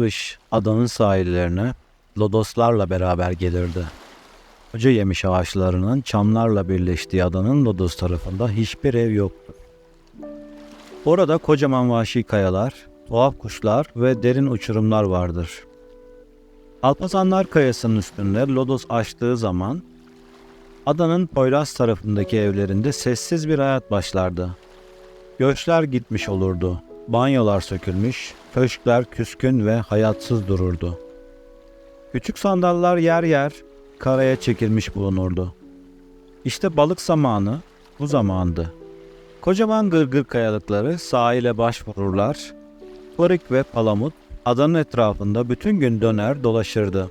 kış adanın sahillerine lodoslarla beraber gelirdi. Koca yemiş ağaçlarının çamlarla birleştiği adanın lodos tarafında hiçbir ev yoktu. Orada kocaman vahşi kayalar, tuhaf kuşlar ve derin uçurumlar vardır. Alpazanlar Kayası'nın üstünde lodos açtığı zaman adanın Poyraz tarafındaki evlerinde sessiz bir hayat başlardı. Göçler gitmiş olurdu. Banyolar sökülmüş, köşkler küskün ve hayatsız dururdu. Küçük sandallar yer yer karaya çekilmiş bulunurdu. İşte balık zamanı bu zamandı. Kocaman gırgır kayalıkları sahile başvururlar. Korik ve palamut adanın etrafında bütün gün döner dolaşırdı.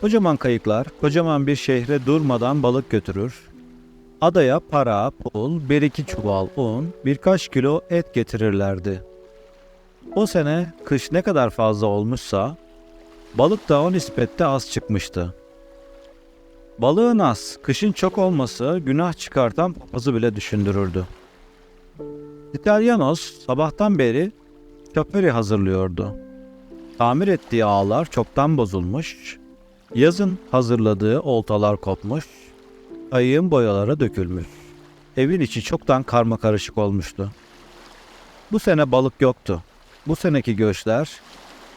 Kocaman kayıklar kocaman bir şehre durmadan balık götürür. Adaya para, pul, bir iki çuval un, birkaç kilo et getirirlerdi. O sene kış ne kadar fazla olmuşsa balık da o nispette az çıkmıştı. Balığın az, kışın çok olması günah çıkartan papazı bile düşündürürdü. İtalyanos sabahtan beri köperi hazırlıyordu. Tamir ettiği ağlar çoktan bozulmuş, yazın hazırladığı oltalar kopmuş, ayığın boyalara dökülmüş. Evin içi çoktan karma karışık olmuştu. Bu sene balık yoktu. Bu seneki göçler,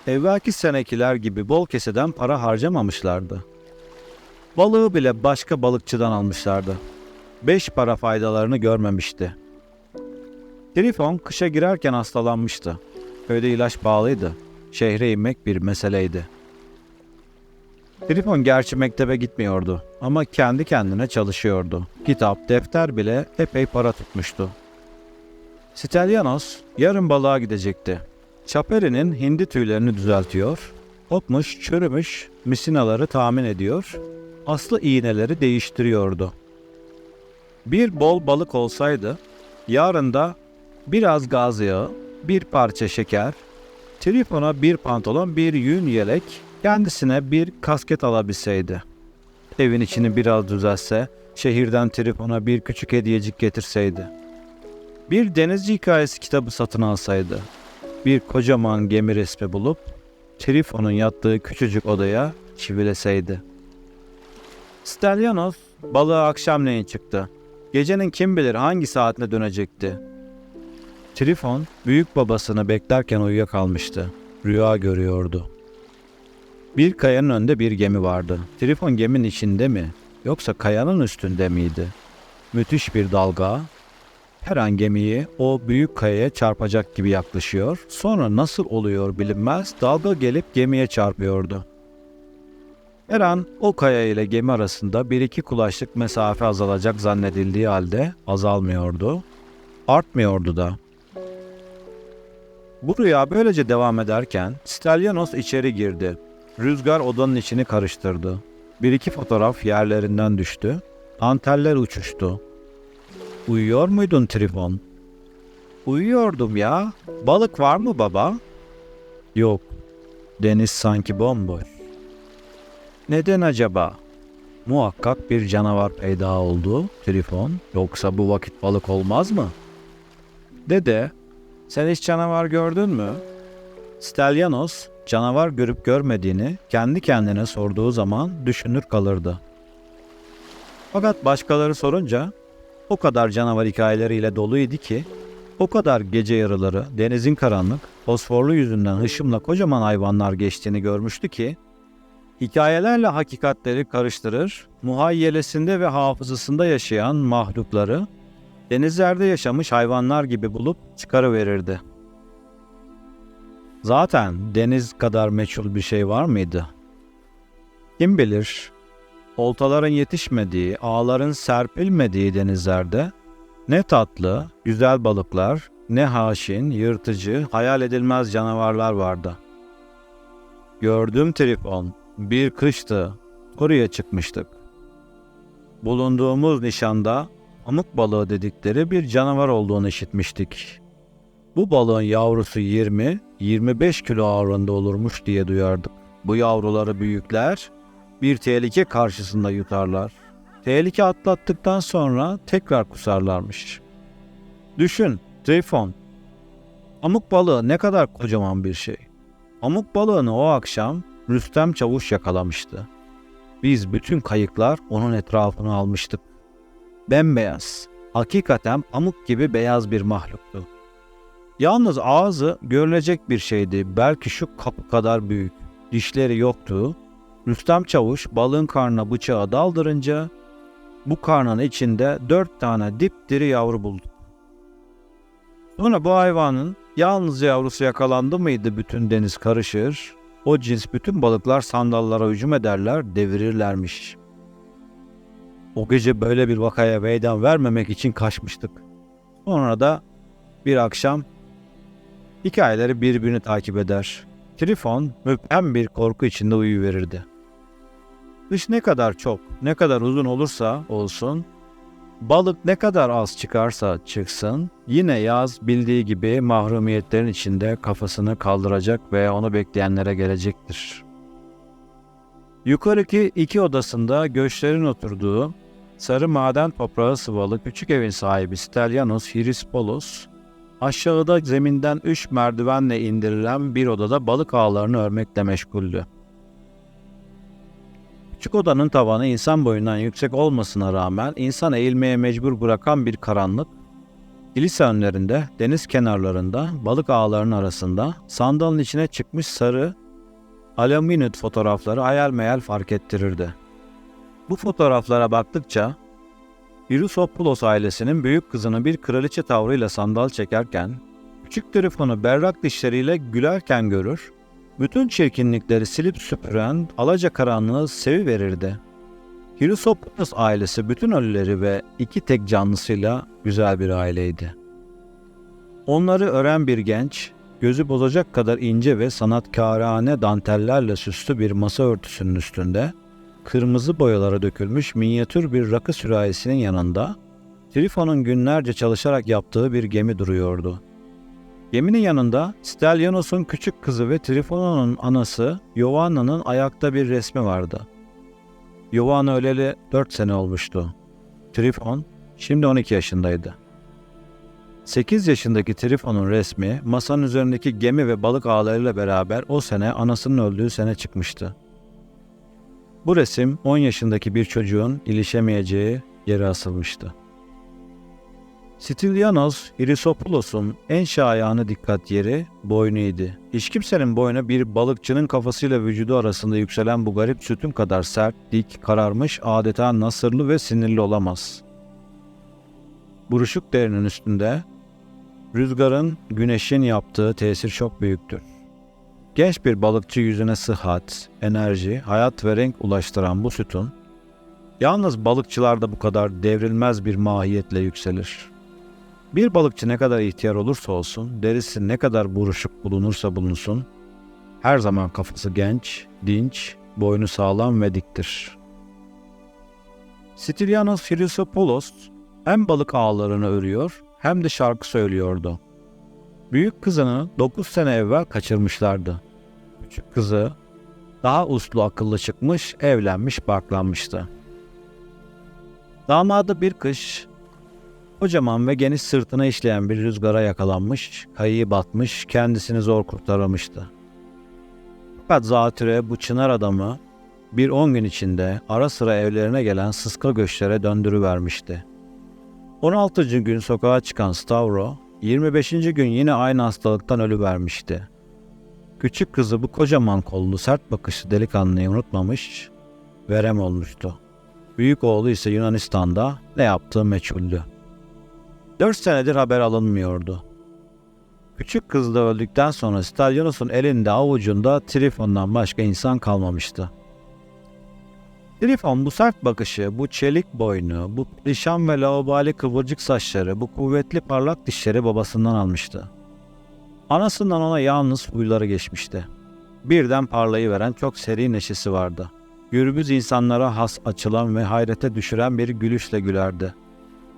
evvelki senekiler gibi bol keseden para harcamamışlardı. Balığı bile başka balıkçıdan almışlardı. Beş para faydalarını görmemişti. Trifon kışa girerken hastalanmıştı. Köyde ilaç bağlıydı. Şehre inmek bir meseleydi. Trifon gerçi mektebe gitmiyordu ama kendi kendine çalışıyordu. Kitap, defter bile epey para tutmuştu. Stelyanos yarın balığa gidecekti. Çaperi'nin hindi tüylerini düzeltiyor, kopmuş, çürümüş misinaları tahmin ediyor, aslı iğneleri değiştiriyordu. Bir bol balık olsaydı, yarın da biraz gaz yağı, bir parça şeker, Trifon'a bir pantolon, bir yün yelek, kendisine bir kasket alabilseydi. Evin içini biraz düzelse, şehirden Trifon'a bir küçük hediyecik getirseydi. Bir denizci hikayesi kitabı satın alsaydı. Bir kocaman gemi resmi bulup Trifon'un yattığı küçücük odaya çivileseydi. Stalyanos balığa akşamleyin çıktı. Gecenin kim bilir hangi saatte dönecekti. Trifon büyük babasını beklerken uyuyakalmıştı. Rüya görüyordu. Bir kayanın önünde bir gemi vardı. Trifon geminin içinde mi yoksa kayanın üstünde miydi? Müthiş bir dalga her an gemiyi o büyük kayaya çarpacak gibi yaklaşıyor. Sonra nasıl oluyor bilinmez dalga gelip gemiye çarpıyordu. Her an o kaya ile gemi arasında bir iki kulaçlık mesafe azalacak zannedildiği halde azalmıyordu. Artmıyordu da. Bu rüya böylece devam ederken Stalyanos içeri girdi. Rüzgar odanın içini karıştırdı. Bir iki fotoğraf yerlerinden düştü. Anteller uçuştu. Uyuyor muydun Trifon? Uyuyordum ya. Balık var mı baba? Yok. Deniz sanki bomboş. Neden acaba? Muhakkak bir canavar peyda oldu Trifon. Yoksa bu vakit balık olmaz mı? Dede, sen hiç canavar gördün mü? Stalyanos, canavar görüp görmediğini kendi kendine sorduğu zaman düşünür kalırdı. Fakat başkaları sorunca o kadar canavar hikayeleriyle doluydu ki o kadar gece yarıları denizin karanlık, fosforlu yüzünden hışımla kocaman hayvanlar geçtiğini görmüştü ki hikayelerle hakikatleri karıştırır, muhayyelesinde ve hafızasında yaşayan mahlukları denizlerde yaşamış hayvanlar gibi bulup çıkarıverirdi. Zaten deniz kadar meçhul bir şey var mıydı? Kim bilir, oltaların yetişmediği, ağların serpilmediği denizlerde ne tatlı, güzel balıklar, ne haşin, yırtıcı, hayal edilmez canavarlar vardı. Gördüm Trifon, bir kıştı, oraya çıkmıştık. Bulunduğumuz nişanda amık balığı dedikleri bir canavar olduğunu işitmiştik. Bu balığın yavrusu 20-25 kilo ağırlığında olurmuş diye duyardık. Bu yavruları büyükler bir tehlike karşısında yutarlar. Tehlike atlattıktan sonra tekrar kusarlarmış. Düşün, Trifon. Amuk balığı ne kadar kocaman bir şey. Pamuk balığını o akşam Rüstem Çavuş yakalamıştı. Biz bütün kayıklar onun etrafını almıştık. Bembeyaz, hakikaten pamuk gibi beyaz bir mahluktu. Yalnız ağzı görülecek bir şeydi. Belki şu kapı kadar büyük. Dişleri yoktu. Rüstem Çavuş balığın karnına bıçağı daldırınca bu karnın içinde dört tane dipdiri yavru buldu. Sonra bu hayvanın yalnızca yavrusu yakalandı mıydı bütün deniz karışır. O cins bütün balıklar sandallara hücum ederler, devirirlermiş. O gece böyle bir vakaya meydan vermemek için kaçmıştık. Sonra da bir akşam hikayeleri birbirini takip eder. Trifon müphem bir korku içinde uyuverirdi. Kış ne kadar çok, ne kadar uzun olursa olsun, balık ne kadar az çıkarsa çıksın, yine yaz bildiği gibi mahrumiyetlerin içinde kafasını kaldıracak ve onu bekleyenlere gelecektir. Yukarıki iki odasında göçlerin oturduğu, sarı maden toprağı sıvalı küçük evin sahibi Stelyanos Hirispoulos, aşağıda zeminden üç merdivenle indirilen bir odada balık ağlarını örmekle meşguldü. Küçük odanın tavanı insan boyundan yüksek olmasına rağmen insan eğilmeye mecbur bırakan bir karanlık, kilise önlerinde, deniz kenarlarında, balık ağlarının arasında sandalın içine çıkmış sarı alüminyum fotoğrafları hayal meyal fark ettirirdi. Bu fotoğraflara baktıkça Yusopoulos ailesinin büyük kızını bir kraliçe tavrıyla sandal çekerken, küçük Trifon'u berrak dişleriyle gülerken görür, bütün çirkinlikleri silip süpüren alaca karanlığı seviverirdi. Hirisopoulos ailesi bütün ölüleri ve iki tek canlısıyla güzel bir aileydi. Onları ören bir genç, gözü bozacak kadar ince ve sanatkârane dantellerle süslü bir masa örtüsünün üstünde, kırmızı boyalara dökülmüş minyatür bir rakı sürahisinin yanında, Trifon'un günlerce çalışarak yaptığı bir gemi duruyordu. Geminin yanında Stelionos'un küçük kızı ve Trifonon'un anası Yovanna'nın ayakta bir resmi vardı. Yovanna öleli 4 sene olmuştu. Trifon şimdi 12 yaşındaydı. 8 yaşındaki Trifon'un resmi masanın üzerindeki gemi ve balık ağlarıyla beraber o sene anasının öldüğü sene çıkmıştı. Bu resim 10 yaşındaki bir çocuğun ilişemeyeceği yere asılmıştı. Stilianos Hristopoulos'un en şayanı dikkat yeri boynuydu. Hiç kimsenin boynu bir balıkçının kafasıyla vücudu arasında yükselen bu garip sütun kadar sert, dik, kararmış, adeta nasırlı ve sinirli olamaz. Buruşuk derinin üstünde rüzgarın, güneşin yaptığı tesir çok büyüktür. Genç bir balıkçı yüzüne sıhhat, enerji, hayat ve renk ulaştıran bu sütun, yalnız balıkçılarda bu kadar devrilmez bir mahiyetle yükselir.'' Bir balıkçı ne kadar ihtiyar olursa olsun, derisi ne kadar buruşuk bulunursa bulunsun, her zaman kafası genç, dinç, boynu sağlam ve diktir. Stilianos Hrisopoulos hem balık ağlarını örüyor hem de şarkı söylüyordu. Büyük kızını 9 sene evvel kaçırmışlardı. Küçük kızı daha uslu akıllı çıkmış, evlenmiş, barklanmıştı. Damadı bir kış Kocaman ve geniş sırtına işleyen bir rüzgara yakalanmış, kayıyı batmış, kendisini zor kurtarmıştı. Fakat zatüre bu çınar adamı bir on gün içinde ara sıra evlerine gelen sıska göçlere döndürüvermişti. 16. gün sokağa çıkan Stavro, 25. gün yine aynı hastalıktan ölüvermişti. Küçük kızı bu kocaman kollu sert bakışlı delikanlıyı unutmamış, verem olmuştu. Büyük oğlu ise Yunanistan'da ne yaptığı meçhuldü. Dört senedir haber alınmıyordu. Küçük kız da öldükten sonra Stalyonos'un elinde avucunda Trifon'dan başka insan kalmamıştı. Trifon bu sert bakışı, bu çelik boynu, bu perişan ve laubali kıvırcık saçları, bu kuvvetli parlak dişleri babasından almıştı. Anasından ona yalnız huyları geçmişti. Birden parlayıveren çok seri neşesi vardı. Gürbüz insanlara has açılan ve hayrete düşüren bir gülüşle gülerdi.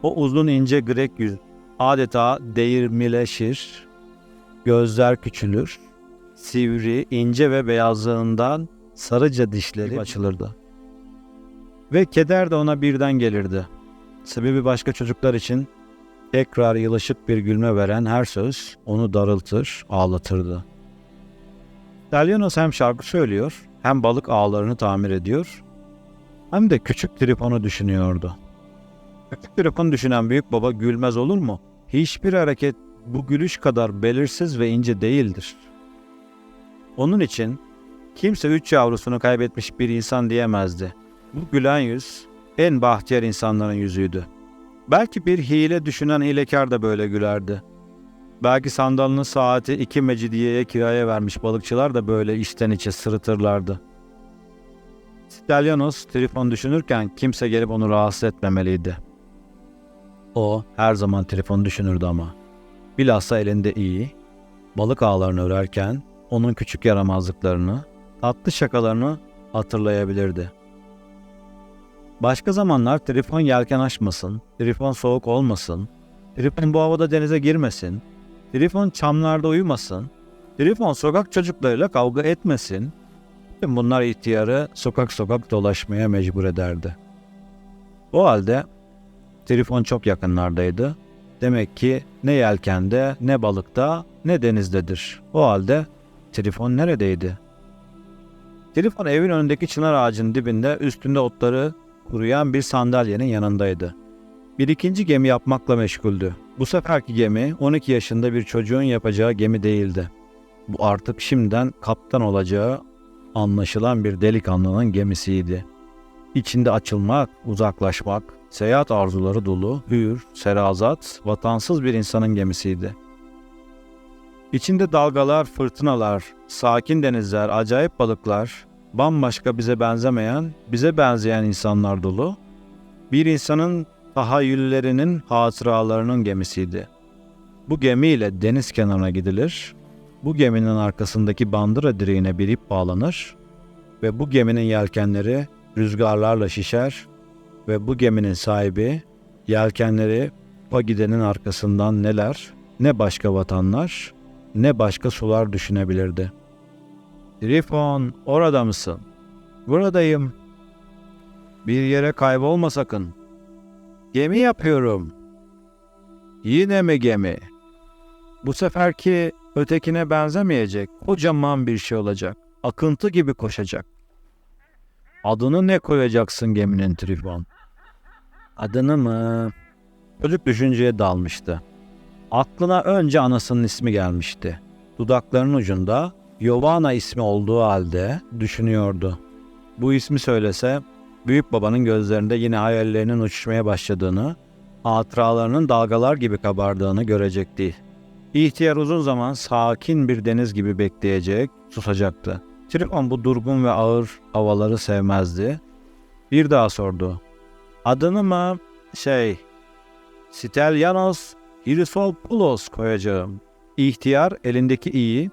O uzun ince grek yüz adeta değirmileşir, gözler küçülür, sivri, ince ve beyazlığından sarıca dişleri açılırdı. Ve keder de ona birden gelirdi. Sebebi başka çocuklar için tekrar yılışık bir gülme veren her söz onu darıltır, ağlatırdı. Dalyanos hem şarkı söylüyor, hem balık ağlarını tamir ediyor, hem de küçük Trifon'u düşünüyordu. Küçük Trifon'u düşünen büyük baba gülmez olur mu? Hiçbir hareket bu gülüş kadar belirsiz ve ince değildir. Onun için kimse üç yavrusunu kaybetmiş bir insan diyemezdi. Bu gülen yüz en bahtiyar insanların yüzüydü. Belki bir hile düşünen hilekar da böyle gülerdi. Belki sandalının saati iki mecidiyeye kiraya vermiş balıkçılar da böyle içten içe sırıtırlardı. Stalyanos Trifon düşünürken kimse gelip onu rahatsız etmemeliydi. O her zaman Trifon düşünürdü ama. Bilhassa elinde iyi, balık ağlarını örerken onun küçük yaramazlıklarını, tatlı şakalarını hatırlayabilirdi. Başka zamanlar Trifon yelken açmasın, Trifon soğuk olmasın, Trifon bu havada denize girmesin, Trifon çamlarda uyumasın, Trifon sokak çocuklarıyla kavga etmesin. Bunlar ihtiyarı sokak sokak dolaşmaya mecbur ederdi. O halde Trifon çok yakınlardaydı. Demek ki ne yelkende, ne balıkta, ne denizdedir. O halde Trifon neredeydi? Trifon evin önündeki çınar ağacının dibinde üstünde otları kuruyan bir sandalyenin yanındaydı. Bir ikinci gemi yapmakla meşguldü. Bu seferki gemi 12 yaşında bir çocuğun yapacağı gemi değildi. Bu artık şimdiden kaptan olacağı anlaşılan bir delikanlının gemisiydi. İçinde açılmak, uzaklaşmak, seyahat arzuları dolu, hür, serazat, vatansız bir insanın gemisiydi. İçinde dalgalar, fırtınalar, sakin denizler, acayip balıklar, bambaşka bize benzemeyen, bize benzeyen insanlar dolu, bir insanın tahayyüllerinin, hatıralarının gemisiydi. Bu gemiyle deniz kenarına gidilir, bu geminin arkasındaki bandıra direğine bir ip bağlanır ve bu geminin yelkenleri rüzgarlarla şişer ve bu geminin sahibi yelkenleri o gidenin arkasından neler, ne başka vatanlar, ne başka sular düşünebilirdi. Trifon, orada mısın? Buradayım. Bir yere kaybolma sakın. Gemi yapıyorum. Yine mi gemi? Bu seferki ötekine benzemeyecek. Kocaman bir şey olacak. Akıntı gibi koşacak. Adını ne koyacaksın geminin Trifon? Adını mı? Çocuk düşünceye dalmıştı. Aklına önce anasının ismi gelmişti. Dudaklarının ucunda Yovana ismi olduğu halde düşünüyordu. Bu ismi söylese büyük babanın gözlerinde yine hayallerinin uçuşmaya başladığını, hatıralarının dalgalar gibi kabardığını görecekti. İhtiyar uzun zaman sakin bir deniz gibi bekleyecek, susacaktı. Trifon bu durgun ve ağır havaları sevmezdi. Bir daha sordu. Adını mı şey Stelyanos Hrisopoulos koyacağım. İhtiyar elindeki iyi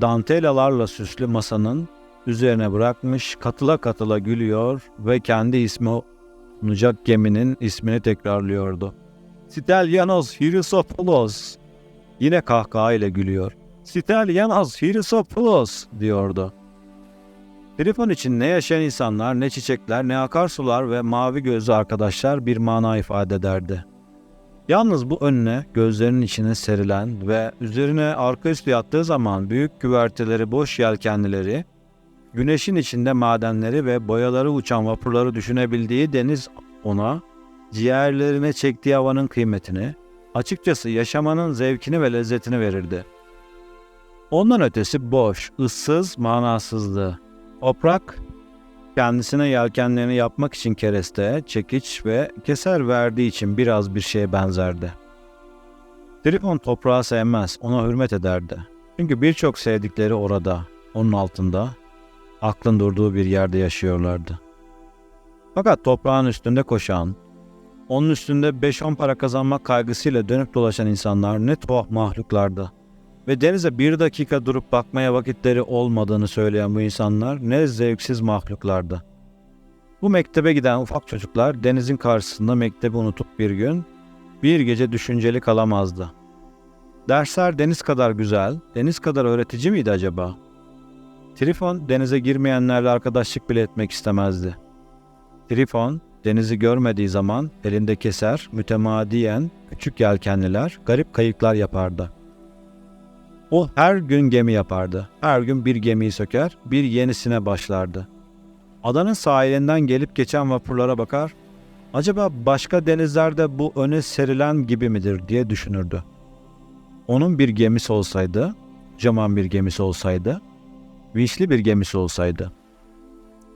dantelalarla süslü masanın üzerine bırakmış katıla katıla gülüyor ve kendi ismi okunacak geminin ismini tekrarlıyordu. Stelyanos Hrisopoulos. Yine kahkaha ile gülüyor. Stelyanos Hrisopoulos diyordu. Trifon için ne yaşayan insanlar, ne çiçekler, ne akarsular ve mavi gözlü arkadaşlar bir mana ifade ederdi. Yalnız bu önüne gözlerinin içine serilen ve üzerine arka üstü yattığı zaman büyük güverteleri boş yelkenlileri, güneşin içinde madenleri ve boyaları uçan vapurları düşünebildiği deniz ona, ciğerlerine çektiği havanın kıymetini, açıkçası yaşamanın zevkini ve lezzetini verirdi. Ondan ötesi boş, ıssız, manasızdı. Toprak, kendisine yelkenlerini yapmak için kereste, çekiç ve keser verdiği için biraz bir şeye benzerdi. Trifon toprağı sevmez, ona hürmet ederdi. Çünkü birçok sevdikleri orada, onun altında, aklın durduğu bir yerde yaşıyorlardı. Fakat toprağın üstünde koşan, onun üstünde 5-10 para kazanmak kaygısıyla dönüp dolaşan insanlar ne tuhaf mahluklardı. Ve denize bir dakika durup bakmaya vakitleri olmadığını söyleyen bu insanlar ne zevksiz mahluklardı. Bu mektebe giden ufak çocuklar denizin karşısında mektebi unutup bir gün, bir gece düşünceli kalamazdı. Dersler deniz kadar güzel, deniz kadar öğretici miydi acaba? Trifon denize girmeyenlerle arkadaşlık bile etmek istemezdi. Trifon denizi görmediği zaman elinde keser, mütemadiyen küçük yelkenliler, garip kayıklar yapardı. O her gün gemi yapardı. Her gün bir gemiyi söker, bir yenisine başlardı. Adanın sahilinden gelip geçen vapurlara bakar, acaba başka denizlerde bu öne serilen gibi midir diye düşünürdü. Onun bir gemisi olsaydı, caman bir gemisi olsaydı, vinçli bir gemisi olsaydı,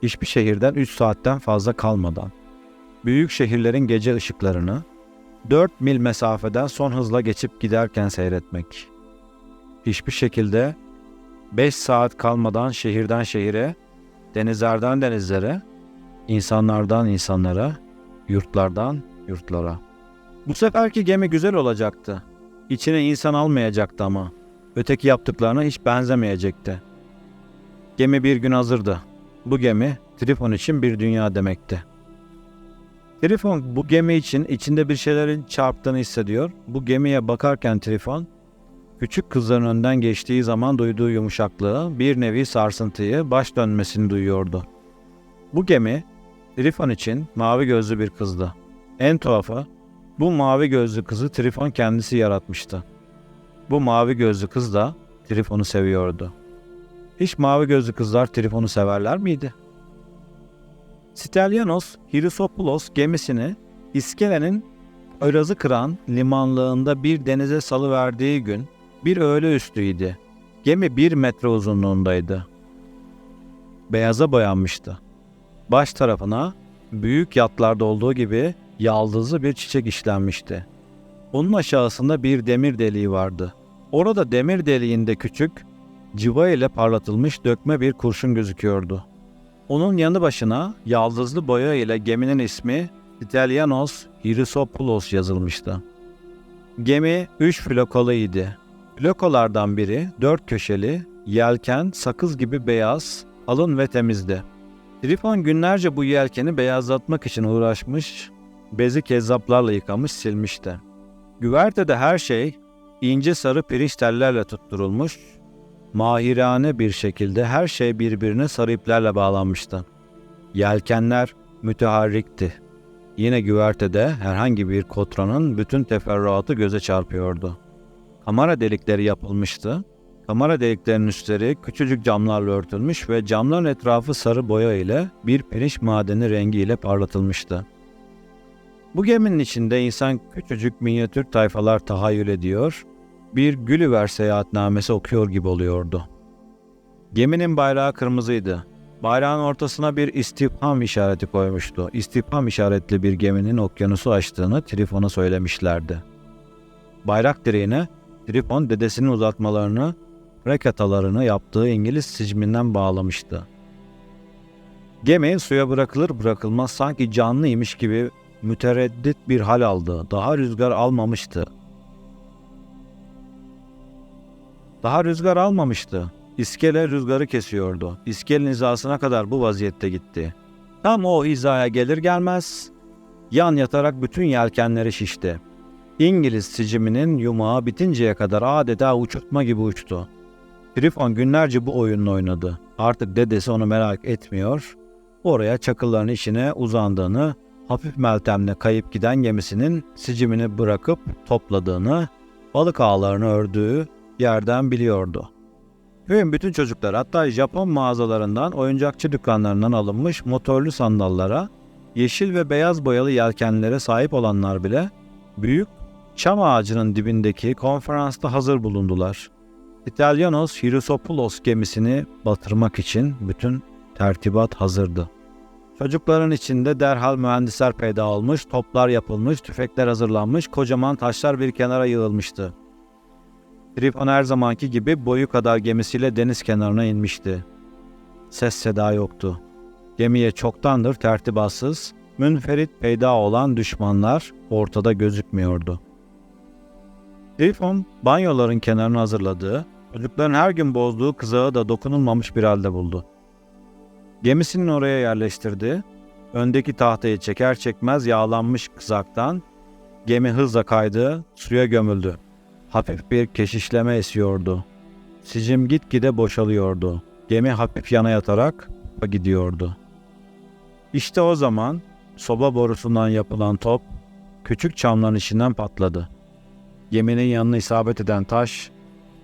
hiçbir şehirden 3 saatten fazla kalmadan, büyük şehirlerin gece ışıklarını 4 mil mesafeden son hızla geçip giderken seyretmek. Hiçbir şekilde 5 saat kalmadan şehirden şehire, denizlerden denizlere, insanlardan insanlara, yurtlardan yurtlara. Bu seferki gemi güzel olacaktı. İçine insan almayacaktı ama. Öteki yaptıklarına hiç benzemeyecekti. Gemi bir gün hazırdı. Bu gemi Trifon için bir dünya demekti. Trifon bu gemi için içinde bir şeylerin çarptığını hissediyor. Bu gemiye bakarken Trifon, küçük kızların önden geçtiği zaman duyduğu yumuşaklığı, bir nevi sarsıntıyı, baş dönmesini duyuyordu. Bu gemi, Trifon için mavi gözlü bir kızdı. En tuhafı, bu mavi gözlü kızı Trifon kendisi yaratmıştı. Bu mavi gözlü kız da Trifon'u seviyordu. Hiç mavi gözlü kızlar Trifon'u severler miydi? Stelyanos Hrisopoulos gemisini İskele'nin Öraz'ı kıran limanlığında bir denize salıverdiği gün bir öğle üstüydü. Gemi bir metre uzunluğundaydı. Beyaza boyanmıştı. Baş tarafına büyük yatlarda olduğu gibi yaldızlı bir çiçek işlenmişti. Onun aşağısında bir demir deliği vardı. Orada demir deliğinde küçük, civa ile parlatılmış dökme bir kurşun gözüküyordu. Onun yanı başına yaldızlı boya ile geminin ismi Italianos Hrisopoulos yazılmıştı. Gemi üç flokalıydı. Flokolardan biri dört köşeli, yelken sakız gibi beyaz, alın ve temizdi. Trifon günlerce bu yelkeni beyazlatmak için uğraşmış, bezi kezzaplarla yıkamış silmişti. Güvertede her şey ince sarı pirinç tellerle tutturulmuş, mahirane bir şekilde her şey birbirine sarı iplerle bağlanmıştı. Yelkenler müteharrikti. Yine güvertede herhangi bir kotranın bütün teferruatı göze çarpıyordu. Kamera delikleri yapılmıştı. Kamera deliklerinin üstleri küçücük camlarla örtülmüş ve camların etrafı sarı boya ile bir pirinç madeni rengiyle parlatılmıştı. Bu geminin içinde insan küçücük minyatür tayfalar tahayyül ediyor, bir Gülliver seyahatnamesi okuyor gibi oluyordu. Geminin bayrağı kırmızıydı. Bayrağın ortasına bir istifham işareti koymuştu. İstifham işaretli bir geminin okyanusu açtığını Trifon'a söylemişlerdi. Bayrak direğine Trifon dedesinin uzatmalarını, rekatalarını yaptığı İngiliz sicminden bağlamıştı. Gemi suya bırakılır bırakılmaz sanki canlıymış gibi mütereddit bir hal aldı. Daha rüzgar almamıştı. Daha rüzgar almamıştı. İskele rüzgarı kesiyordu. İskelenin hizasına kadar bu vaziyette gitti. Tam o hizaya gelir gelmez yan yatarak bütün yelkenleri şişti. İngiliz siciminin yumağı bitinceye kadar adeta uçurtma gibi uçtu. Trifon günlerce bu oyununu oynadı. Artık dedesi onu merak etmiyor. Oraya çakılların içine uzandığını, hafif meltemle kayıp giden gemisinin sicimini bırakıp topladığını, balık ağlarını ördüğü yerden biliyordu. Köyün bütün çocuklar hatta Japon mağazalarından oyuncakçı dükkanlarından alınmış motorlu sandallara, yeşil ve beyaz boyalı yelkenlere sahip olanlar bile büyük çam ağacının dibindeki konferansta hazır bulundular. İtalyanos Hrisopoulos gemisini batırmak için bütün tertibat hazırdı. Çocukların içinde derhal mühendisler peyda olmuş, toplar yapılmış, tüfekler hazırlanmış, kocaman taşlar bir kenara yığılmıştı. Trifon her zamanki gibi boyu kadar gemisiyle deniz kenarına inmişti. Ses seda yoktu. Gemiye çoktandır tertibatsız, münferit peyda olan düşmanlar ortada gözükmüyordu. Trifon banyoların kenarını hazırladığı, çocukların her gün bozduğu kızağı da dokunulmamış bir halde buldu. Gemisinin oraya yerleştirdi, öndeki tahtayı çeker çekmez yağlanmış kızaktan gemi hızla kaydı, suya gömüldü. Hafif bir keşişleme esiyordu. Sicim gitgide boşalıyordu. Gemi hafif yana yatarak gidiyordu. İşte o zaman soba borusundan yapılan top küçük çamların içinden patladı. Geminin yanına isabet eden taş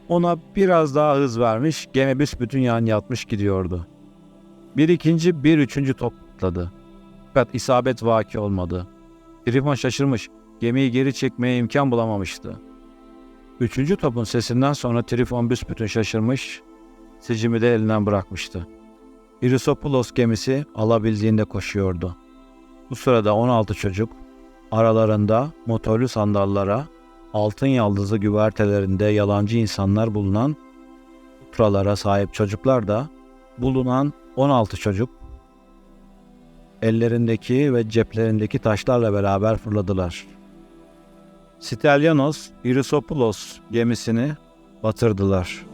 Ona biraz daha hız vermiş, gemi büsbütün yan yatmış gidiyordu. Bir ikinci, bir üçüncü top patladı. Fakat isabet vaki olmadı. Trifon şaşırmış, gemiyi geri çekmeye imkan bulamamıştı. Üçüncü topun sesinden sonra Trifon büsbütün şaşırmış, sicimi de elinden bırakmıştı. Irisopoulos gemisi alabildiğinde koşuyordu. Bu sırada 16 çocuk, aralarında motorlu sandallara, altın yaldızlı güvertelerinde yalancı insanlar bulunan putralara sahip çocuklar da bulunan 16 çocuk ellerindeki ve ceplerindeki taşlarla beraber fırladılar. Stelyanos, Irisopoulos gemisini batırdılar.